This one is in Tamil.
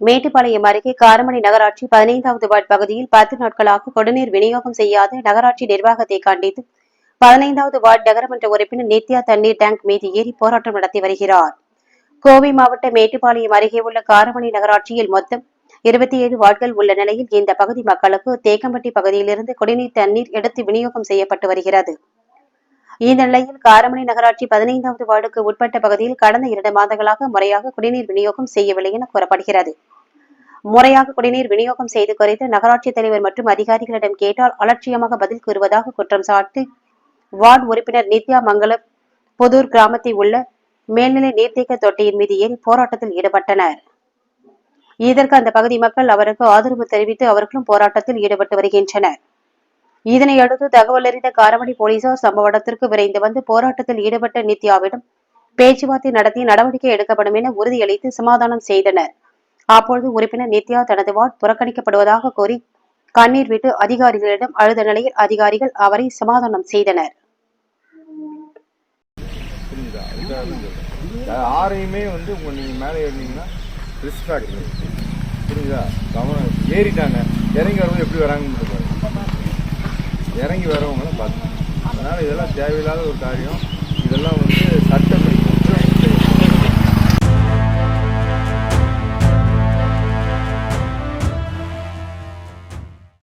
மேட்டுப்பாளையம் அருகே காரமணி நகராட்சி பதினைந்தாவது வார்டு பகுதியில் பத்து நாட்களாக குடிநீர் விநியோகம் செய்யாத நகராட்சி நிர்வாகத்தை கண்டித்து பதினைந்தாவது வார்டு நகரமன்ற உறுப்பினர் நித்யா தண்ணீர் டேங்க் மீது ஏறி போராட்டம் நடத்தி வருகிறார். கோவை மாவட்ட மேட்டுப்பாளையம் அருகே உள்ள காரமணி நகராட்சியில் மொத்தம் இருபத்தி ஏழு வார்டுகள் உள்ள நிலையில் இந்த பகுதி மக்களுக்கு தேக்கம்பட்டி பகுதியிலிருந்து குடிநீர் தண்ணீர் எடுத்து விநியோகம் செய்யப்பட்டு வருகிறது. இந்த நிலையில் காரமணி நகராட்சி பதினைந்தாவது வார்டுக்கு உட்பட்ட பகுதியில் கடந்த இரண்டு மாதங்களாக முறையாக குடிநீர் விநியோகம் செய்யவில்லை என கூறப்படுகிறது. முறையாக குடிநீர் விநியோகம் செய்து குறித்து நகராட்சி தலைவர் மற்றும் அதிகாரிகளிடம் கேட்டால் அலட்சியமாக பதில் கூறுவதாக குற்றம் சாட்டி வார்டு உறுப்பினர் நித்யா மங்கலம் புதூர் கிராமத்தில் உள்ள மேல்நிலை நீர்த்தேக்க தொட்டியின் மீது ஏறி போராட்டத்தில் ஈடுபட்டனர். இதற்கு அந்த பகுதி மக்கள் அவருக்கு ஆதரவு தெரிவித்து அவர்களும் போராட்டத்தில் ஈடுபட்டு வருகின்றனர். இதனையடுத்து தகவல் அறிந்த காரமணி போலீசார் சம்பவ இடத்திற்கு விரைந்து வந்து போராட்டத்தில் ஈடுபட்ட நித்யாவிடம் பேச்சுவார்த்தை நடத்தி நடவடிக்கை எடுக்கப்படும் என உறுதியளித்து சமாதானம் செய்தனர். அப்பொழுது உறுப்பினர் நித்யா தனது வார்டு புறக்கணிக்கப்படுவதாக கூறி கண்ணீர் விட்டு அதிகாரிகளிடம் அழுத நிலையில் அதிகாரிகள் அவரை சமாதானம் செய்தனர். யாரையுமே வந்து உங்க நீங்க மேலே ஏறினீங்கன்னா ரிஸ்க் புரியுதா? கவனம் ஏறிட்டாங்க. இறங்கி வரும்போது எப்படி வராங்கன்னு இறங்கி வரவங்களும் பார்த்து அதனால் இதெல்லாம் தேவையில்லாத ஒரு காரியம். இதெல்லாம் வந்து சட்டம்